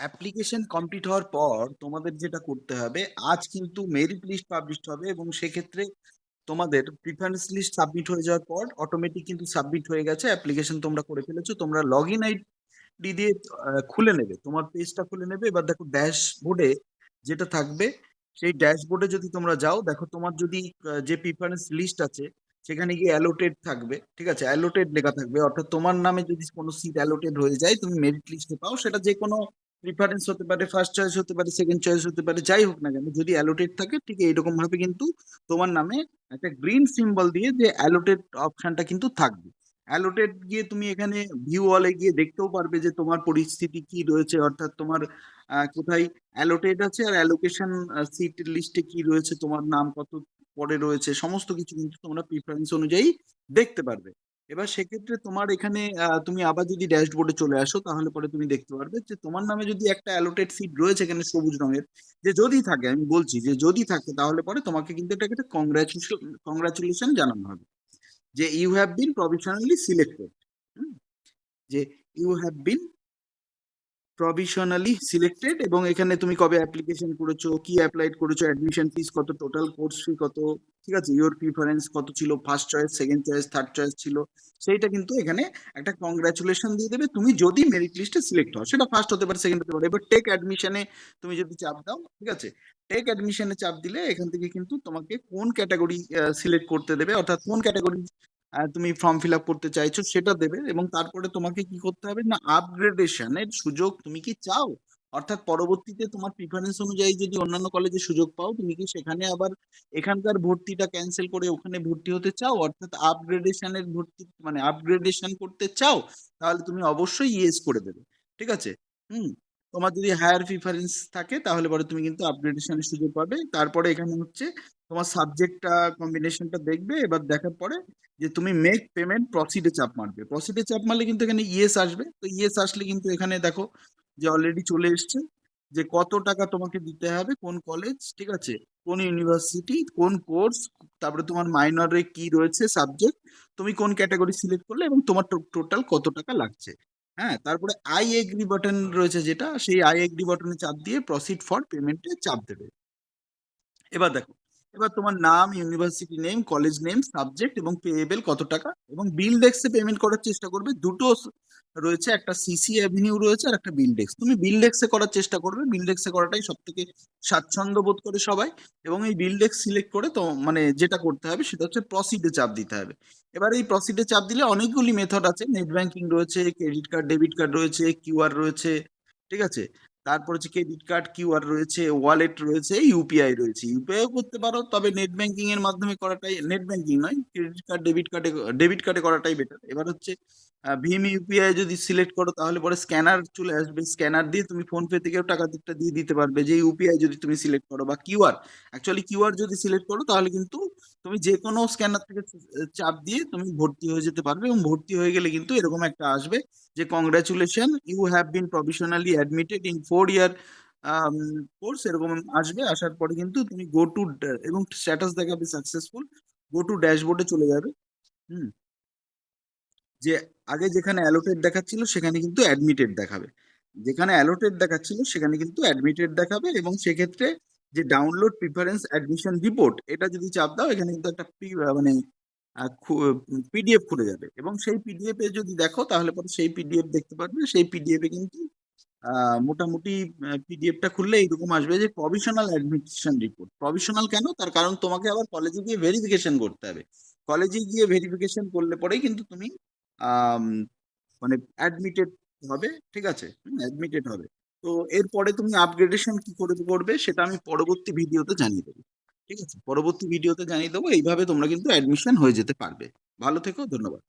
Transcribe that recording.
Application complete হওয়ার পর তোমাদের যেটা করতে হবে, আজ কিন্তু মেরিট লিস্ট পাবলিশড হবে এবং সেক্ষেত্রে তোমাদের প্রিফারেন্স লিস্ট সাবমিট হয়ে যাওয়ার পর অটোমেটিক কিন্তু সাবমিট হয়ে গেছে অ্যাপ্লিকেশন তোমরা করে ফেলেছো, তোমরা লগ ইন আইডি দিয়ে খুলে নেবে, তোমার পেজটা খুলে নেবে, এবার দেখো ড্যাশবোর্ডে যেটা থাকবে, সেই ড্যাশবোর্ডে যদি তোমরা যাও, দেখো তোমার যদি যে প্রিফারেন্স লিস্ট আছে, সেখানে গিয়ে অ্যালোটেড থাকবে, ঠিক আছে অ্যালোটেড লেখা থাকবে, অর্থাৎ তোমার নামে যদি কোনো সিট অ্যালোটেড হয়ে যায়, তুমি মেরিট লিস্টে পাও, সেটা যে কোনো প্রিফারেন্স হতে পারে ফার্স্ট চয়েস হতে পারে সেকেন্ড চয়েস হতে পারে, যাই হোক না কেন, যদি অ্যালোটেড থাকে, ঠিক এইরকম ভাবে কিন্তু তোমার নামে একটা গ্রিন সিম্বল দিয়ে যে অ্যালোটেড অপশনটা কিন্তু থাকবে। অ্যালোটেড গিয়ে তুমি এখানে ভিউ অলে গিয়ে দেখতেও পারবে যে তোমার পরিস্থিতি কি রয়েছে, অর্থাৎ তোমার কোথায় অ্যালোটেড আছে আর অ্যালোকেশন সিট লিস্টে কি রয়েছে, তোমার নাম কত পরে রয়েছে, সমস্ত কিছু কিন্তু তোমরা প্রিফারেন্স অনুযায়ী দেখতে পারবে। এবার সেক্ষেত্রে তোমার এখানে তুমি আবার যদি ড্যাশবোর্ডে চলে আসো, তাহলে পরে তুমি দেখতে পারবে যে তোমার নামে যদি একটা অ্যালোটেড সিট রয়েছে এখানে সবুজ রঙের, যে যদি থাকে, আমি বলছি যে যদি থাকে, তাহলে পরে তোমাকে কিন্তু এটাকে কংগ্রাচুলেশন কংগ্রাচুলেশন জানানো হবে। যে you have been provisionally selected যে you have been provisionally selected এবং এখানে তুমি কবে অ্যাপ্লিকেশন করেছ, কি অ্যাপ্লাইড করেছ অ্যাডমিশন ফিস কত টোটাল কোর্স ফি কত, ঠিক আছে? ইওর প্রিফারেন্স কত ছিল? First choice second choice third choice ছিল। সেইটা কিন্তু এখানে একটা কংগ্রাচুলেশন দিয়ে দেবে। তুমি যদি মেরিট লিস্টে সিলেক্ট হও, সেটা ফার্স্ট হতে পারে সেকেন্ড হতে পারে। এবার টেক অ্যাডমিশনে তুমি যদি চাপ দাও, ঠিক আছে? টেক অ্যাডমিশনে চাপ দিলে এখান থেকে কিন্তু তোমাকে কোন ক্যাটাগরি সিলেক্ট করতে দেবে? অর্থাৎ কোন ক্যাটাগরি তুমি ফর্ম ফিল আপ করতে চাইছো, সেটা দেবে এবং তারপরে তোমাকে কি করতে হবে না আপগ্রেডেশনের সুযোগ তুমি কি চাও? অর্থাৎ পরবর্তীতে তোমার প্রিফারেন্স অনুযায়ী যদি অন্যান্য কলেজে সুযোগ পাও, তুমি কি সেখানে আবার এখানকার ভর্তিটা ক্যান্সেল করে ওখানে ভর্তি হতে চাও? অর্থাৎ আপগ্রেডেশনের ভর্তি মানে আপগ্রেডেশন করতে চাও, তাহলে তুমি অবশ্যই ইয়েস করে দেবে। ঠিক আছে? হুম, তোমার যদি হায়ার প্রিফারেন্স থাকে, তাহলে পরে তুমি কিন্তু আপগ্রেডেশনের সুযোগ পাবে। তারপরে এখানে হচ্ছে তোমার সাবজেক্টটা কম্বিনেশনটা দেখবে, এবার দেখার পরে যে তুমি মেক পেমেন্ট প্রসিডে চাপ মারবে। প্রসিডে চাপ মারলে কিন্তু এখানে ইএস আসবে। তো ইএস আসলে কিন্তু এখানে দেখো যে অলরেডি চলে এসছে যে কত টাকা তোমাকে দিতে হবে, কোন কলেজ ঠিক আছে? কোন ইউনিভার্সিটি কোন কোর্স তারপরে তোমার মাইনরে কি রয়েছে সাবজেক্ট তুমি কোন ক্যাটাগরি সিলেক্ট করলে এবং তোমার টোটাল কত টাকা লাগছে। হ্যাঁ তারপরে আই এগ্রি বাটন রয়েছে যেটা, সেই আই এগ্রি বাটনে চাপ দিয়ে প্রসিড ফর পেমেন্টে চাপ দেবে। এবার দেখো এবার তোমার নাম university name college name subject এবং পেয়েবেল কত টাকা? এবং বিল ডেক্সে পেমেন্ট করার চেষ্টা করবে। দুটো রয়েছে, একটা সিসি অ্যাভিনিউ রয়েছে আর একটা বিল ডেক্স তুমি বিল ডেক্সে করার চেষ্টা করবে। বিল ডেক্সে করাটাই সব থেকে স্বাচ্ছন্দ্য বোধ করে সবাই। এবং এই বিল ডেক্স সিলেক্ট করে তো মানে যেটা করতে হবে সেটা হচ্ছে প্রসিডে চাপ দিতে হবে। এবার এই প্রসিডে চাপ দিলে অনেকগুলি মেথড আছে। নেট ব্যাংকিং রয়েছে ক্রেডিট কার্ড ডেবিট কার্ড রয়েছে কিউআর রয়েছে, ঠিক আছে? তারপর হচ্ছে ক্রেডিট কার্ড কিউআর রয়েছে ওয়ালেট রয়েছে ইউপিআই রয়েছে। ইউপিআই করতে পারো, তবে নেট ব্যাংকিং এর মাধ্যমে করাটাই নেট ব্যাংকিং নয় ক্রেডিট কার্ড ডেবিট কার্ডে ডেবিট কার্ডে করাটাই বেটার এবার হচ্ছে ভীম ইউপিআই যদি সিলেক্ট করো, তাহলে পরে স্ক্যানার চলে আসবে। স্ক্যানার দিয়ে তুমি ফোন পে থেকেও টাকা দিকটা দিয়ে দিতে পারবে। যে ইউপিআই যদি তুমি সিলেক্ট করো বা কিউআর অ্যাকচুয়ালি কিউআর যদি সিলেক্ট করো, তাহলে কিন্তু তুমি যে কোনো স্ক্যানার থেকে চাপ দিয়ে তুমি ভর্তি হয়ে যেতে পারবে এবং ভর্তি হয়ে গেলে কিন্তু এরকম একটা আসবে যে congratulation you have been provisionally admitted in four year course এরকম আসবে। আসার পরে কিন্তু তুমি গো টু এবং স্ট্যাটাস দেখাবে সাকসেসফুল গো টু ড্যাশবোর্ডে চলে যাবে। হুম। যে আগে যেখানে অ্যালোটেড দেখাচ্ছিল, সেখানে কিন্তু অ্যাডমিটেড দেখাবে। যেখানে অ্যালোটেড দেখাচ্ছিল, সেখানে কিন্তু অ্যাডমিটেড দেখাবে এবং সেক্ষেত্রে যে ডাউনলোড প্রিফারেন্স অ্যাডমিশন রিপোর্ট এটা যদি চাপ দাও, এখানে কিন্তু একটা মানে পিডিএফ খুলে যাবে এবং সেই পিডিএফ এ যদি দেখো, তাহলে পরে সেই পিডিএফ দেখতে পারবে। সেই পিডিএফ এ কিন্তু মোটামুটি পিডিএফটা খুললে এইরকম আসবে যে প্রভিশনাল অ্যাডমিশন রিপোর্ট প্রভিশনাল কেন? তার কারণ তোমাকে আবার কলেজে গিয়ে ভেরিফিকেশন করতে হবে। কলেজে গিয়ে ভেরিফিকেশন করলে পরেই কিন্তু তুমি মানে অ্যাডমিটেড হবে, ঠিক আছে? অ্যাডমিটেড হবে। তো এরপরে তুমি আপগ্রেডেশন কি করে করবে সেটা আমি পরবর্তী ভিডিওতে জানিয়ে দেবো। ঠিক আছে? পরবর্তী ভিডিওতে জানিয়ে দেবো। এইভাবে তোমরা কিন্তু অ্যাডমিশন হয়ে যেতে পারবে। ভালো থেকো, ধন্যবাদ।